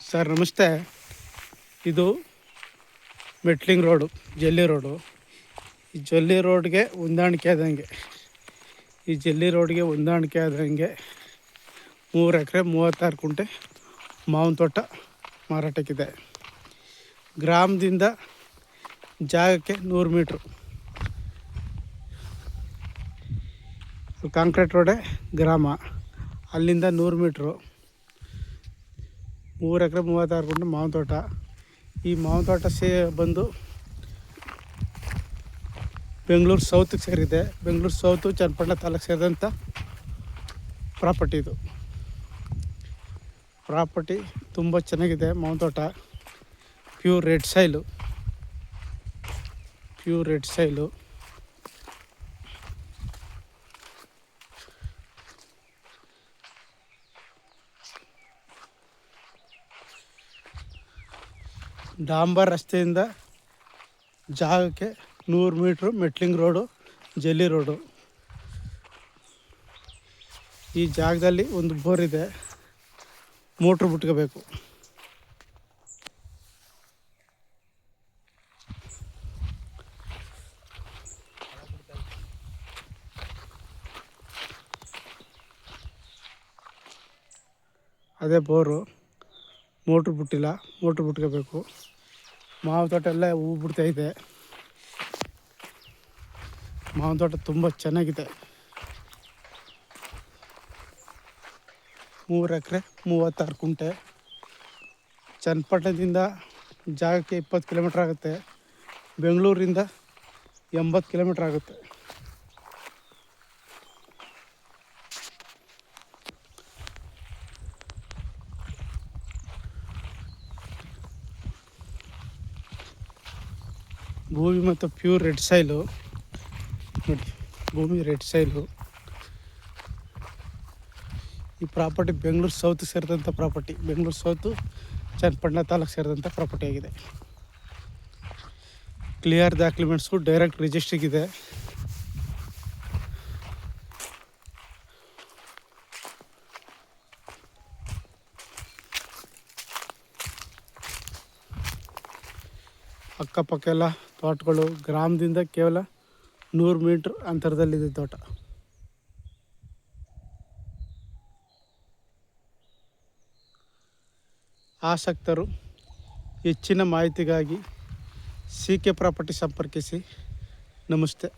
Sir, ನಮಸ್ತೆ. ಇದು metalling road, ಜಲ್ಲಿ ರೋಡು. ಈ ಜಲ್ಲಿ ರೋಡ್ಗೆ ಹೊಂದಾಣಿಕೆ ಆದಂಗೆ, ಈ ಜಲ್ಲಿ ರೋಡ್ಗೆ ಹೊಂದಾಣಿಕೆ ಆದಂಗೆ ಮೂರು ಎಕರೆ ಮೂವತ್ತಾರು ಕುಂಟೆ ಮಾವಿನ ತೋಟ ಮಾರಾಟಕ್ಕಿದೆ. ಗ್ರಾಮದಿಂದ ಜಾಗಕ್ಕೆ ನೂರು ಮೀಟ್ರು. ಕಾಂಕ್ರೀಟ್ ರೋಡೇ ಗ್ರಾಮ. ಅಲ್ಲಿಂದ ನೂರು ಮೀಟ್ರು. ಮೂರು ಎಕರೆ ಮೂವತ್ತಾರು ಗುಂಟೆ ಮಾವಿನ ತೋಟ. ಈ ಮಾವಿನ ತೋಟ ಸೇ ಬಂದು ಬೆಂಗಳೂರು ಸೌತ್ಗೆ ಸೇರಿದೆ. ಬೆಂಗಳೂರು ಸೌತು ಚನ್ನಪಟ್ಟಣ ತಾಲೂಕು ಸೇರಿದಂಥ ಪ್ರಾಪರ್ಟಿ ಇದು. ಪ್ರಾಪರ್ಟಿ ತುಂಬ ಚೆನ್ನಾಗಿದೆ ಮಾವಿನ ತೋಟ. Pure red soil pure red soil ಡಾಂಬರ್ ರಸ್ತೆಯಿಂದ ಜಾಗಕ್ಕೆ ನೂರು ಮೀಟ್ರು ಮೆಟ್ಲಿಂಗ್ ರೋಡು, ಜಲ್ಲಿ ರೋಡು. ಈ ಜಾಗದಲ್ಲಿ ಒಂದು ಬೋರ್ ಇದೆ. ಮೋಟ್ರ್ ಬಿಟ್ಕೋಬೇಕು. ಅದೇ ಬೋರು. ಮೋಟ್ರ್ ಬಿಟ್ಟಿಲ್ಲ. ಮೋಟ್ರ್ ಬಿಟ್ಕೋಬೇಕು. ಮಾವಿನ ತೋಟ ಎಲ್ಲ ಹೂ ಬಿಡ್ತೈತೆ ಮಾವಿನ ತೋಟ ತುಂಬ ಚೆನ್ನಾಗಿದೆ. ಮೂರು ಎಕರೆ, ಮೂವತ್ತಾರು ಕುಂಟೆ. ಚನ್ನಪಟ್ಟಣದಿಂದ ಜಾಗಕ್ಕೆ ಇಪ್ಪತ್ತು ಕಿಲೋಮೀಟ್ರ್ ಆಗುತ್ತೆ. ಬೆಂಗಳೂರಿಂದ ಎಂಬತ್ತು ಕಿಲೋಮೀಟ್ರ್ ಆಗುತ್ತೆ. ಭೂಮಿ ಮತ್ತು ಪ್ಯೂರ್ ರೆಡ್ ಸೈಲು ನೋಡಿ, ಭೂಮಿ ರೆಡ್ ಸೈಲು ಈ ಪ್ರಾಪರ್ಟಿ ಬೆಂಗಳೂರು ಸೌತ್ ಸೇರಿದಂಥ ಪ್ರಾಪರ್ಟಿ ಬೆಂಗಳೂರು ಸೌತು ಚನ್ನಪಟ್ಟಣ ತಾಲೂಕು ಸೇರಿದಂಥ ಪ್ರಾಪರ್ಟಿ ಆಗಿದೆ. ಕ್ಲಿಯರ್ ಡಾಕ್ಯುಮೆಂಟ್ಸು ಡೈರೆಕ್ಟ್ ರಿಜಿಸ್ಟ್ರಿಗಿದೆ ಅಕ್ಕಪಕ್ಕ ಎಲ್ಲ ತೋಟಗಳು ಗ್ರಾಮದಿಂದ ಕೇವಲ ನೂರು ಮೀಟ್ರ್ ಅಂತರದಲ್ಲಿದೆ ತೋಟ. ಆಸಕ್ತರು ಹೆಚ್ಚಿನ ಮಾಹಿತಿಗಾಗಿ ಸಿ ಕೆ ಪ್ರಾಪರ್ಟಿ ಸಂಪರ್ಕಿಸಿ. ನಮಸ್ತೆ.